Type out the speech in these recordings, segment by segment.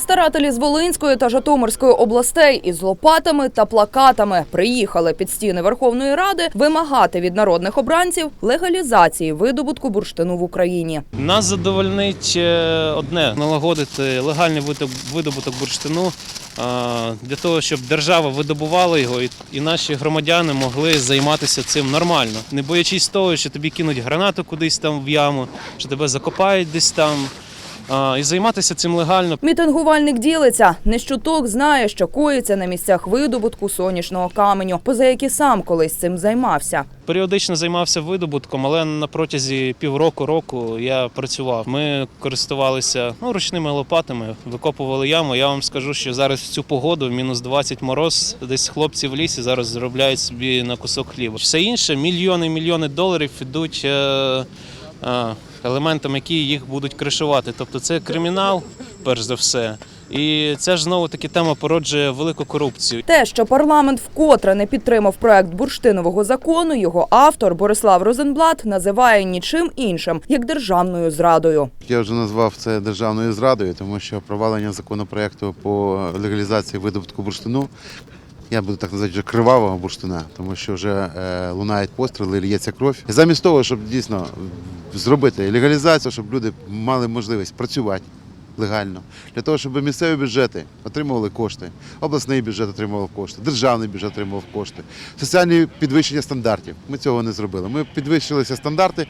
Старателі з Волинської та Житомирської областей із лопатами та плакатами приїхали під стіни Верховної Ради вимагати від народних обранців легалізації видобутку бурштину в Україні. Нас задовольнить е, одне налагодити легальний видоб- видобуток бурштину е, для того, щоб держава видобувала його і наші громадяни могли займатися цим нормально, не боячись того, що тобі кинуть гранату кудись там в яму, що тебе закопають десь там. І займатися цим легально. Мітингувальник ділиться. Не щуток знає, що коїться на місцях видобутку сонячного каменю, поза які сам колись цим займався. Періодично займався видобутком, але на протязі півроку року я працював. Ми користувалися ну, ручними лопатами, викопували яму. Я вам скажу, що зараз в цю погоду, мінус 20 мороз, десь хлопці в лісі зараз заробляють собі на кусок хліба. Все інше, мільйони мільйони доларів ідуть. Е, е, Елементам, які їх будуть кришувати. Тобто це кримінал, перш за все. І це ж знову таки тема породжує велику корупцію. Те, що парламент вкотре не підтримав проект бурштинового закону, його автор Борислав Розенблат називає нічим іншим як державною зрадою. Я вже назвав це державною зрадою, тому що провалення законопроекту по легалізації видобутку бурштину. Я буду так називати вже кривавого бурштина, тому що вже е, лунають постріли, лється кров. І замість того, щоб дійсно зробити легалізацію, щоб люди мали можливість працювати легально, для того, щоб місцеві бюджети отримували кошти, обласний бюджет отримував кошти, державний бюджет отримував кошти, соціальні підвищення стандартів. Ми цього не зробили. Ми підвищилися стандарти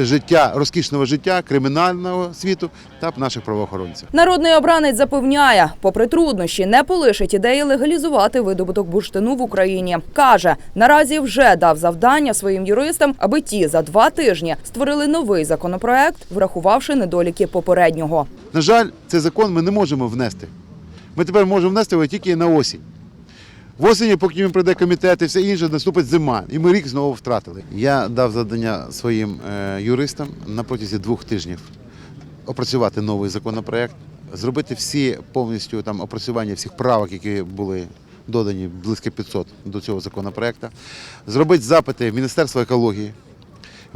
життя, розкішного життя, кримінального світу та наших правоохоронців. Народний обранець запевняє, попри труднощі, не полишить ідеї легалізувати видобуток бурштину в Україні. каже, наразі вже дав завдання своїм юристам, аби ті за два тижні створили новий законопроект, врахувавши недоліки попереднього. На жаль, цей закон ми не можемо внести. Ми тепер можемо внести його тільки на осінь. В осені, поки він прийде комітет і все інше, наступить зима, і ми рік знову втратили. Я дав завдання своїм е, юристам на протязі двох тижнів опрацювати новий законопроект, зробити всі повністю там опрацювання всіх правок, які були додані близько 500 до цього законопроекту, зробити запити в Міністерство екології.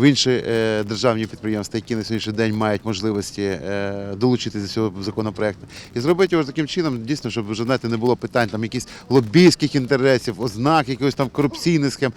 В інші е, державні підприємства, які на сьогоднішній день мають можливості е, долучитися до цього законопроекту, і зробити його таким чином, дійсно, щоб вже знаєте, не було питань там якісь лобійських інтересів, ознак якихось там корупційних схем.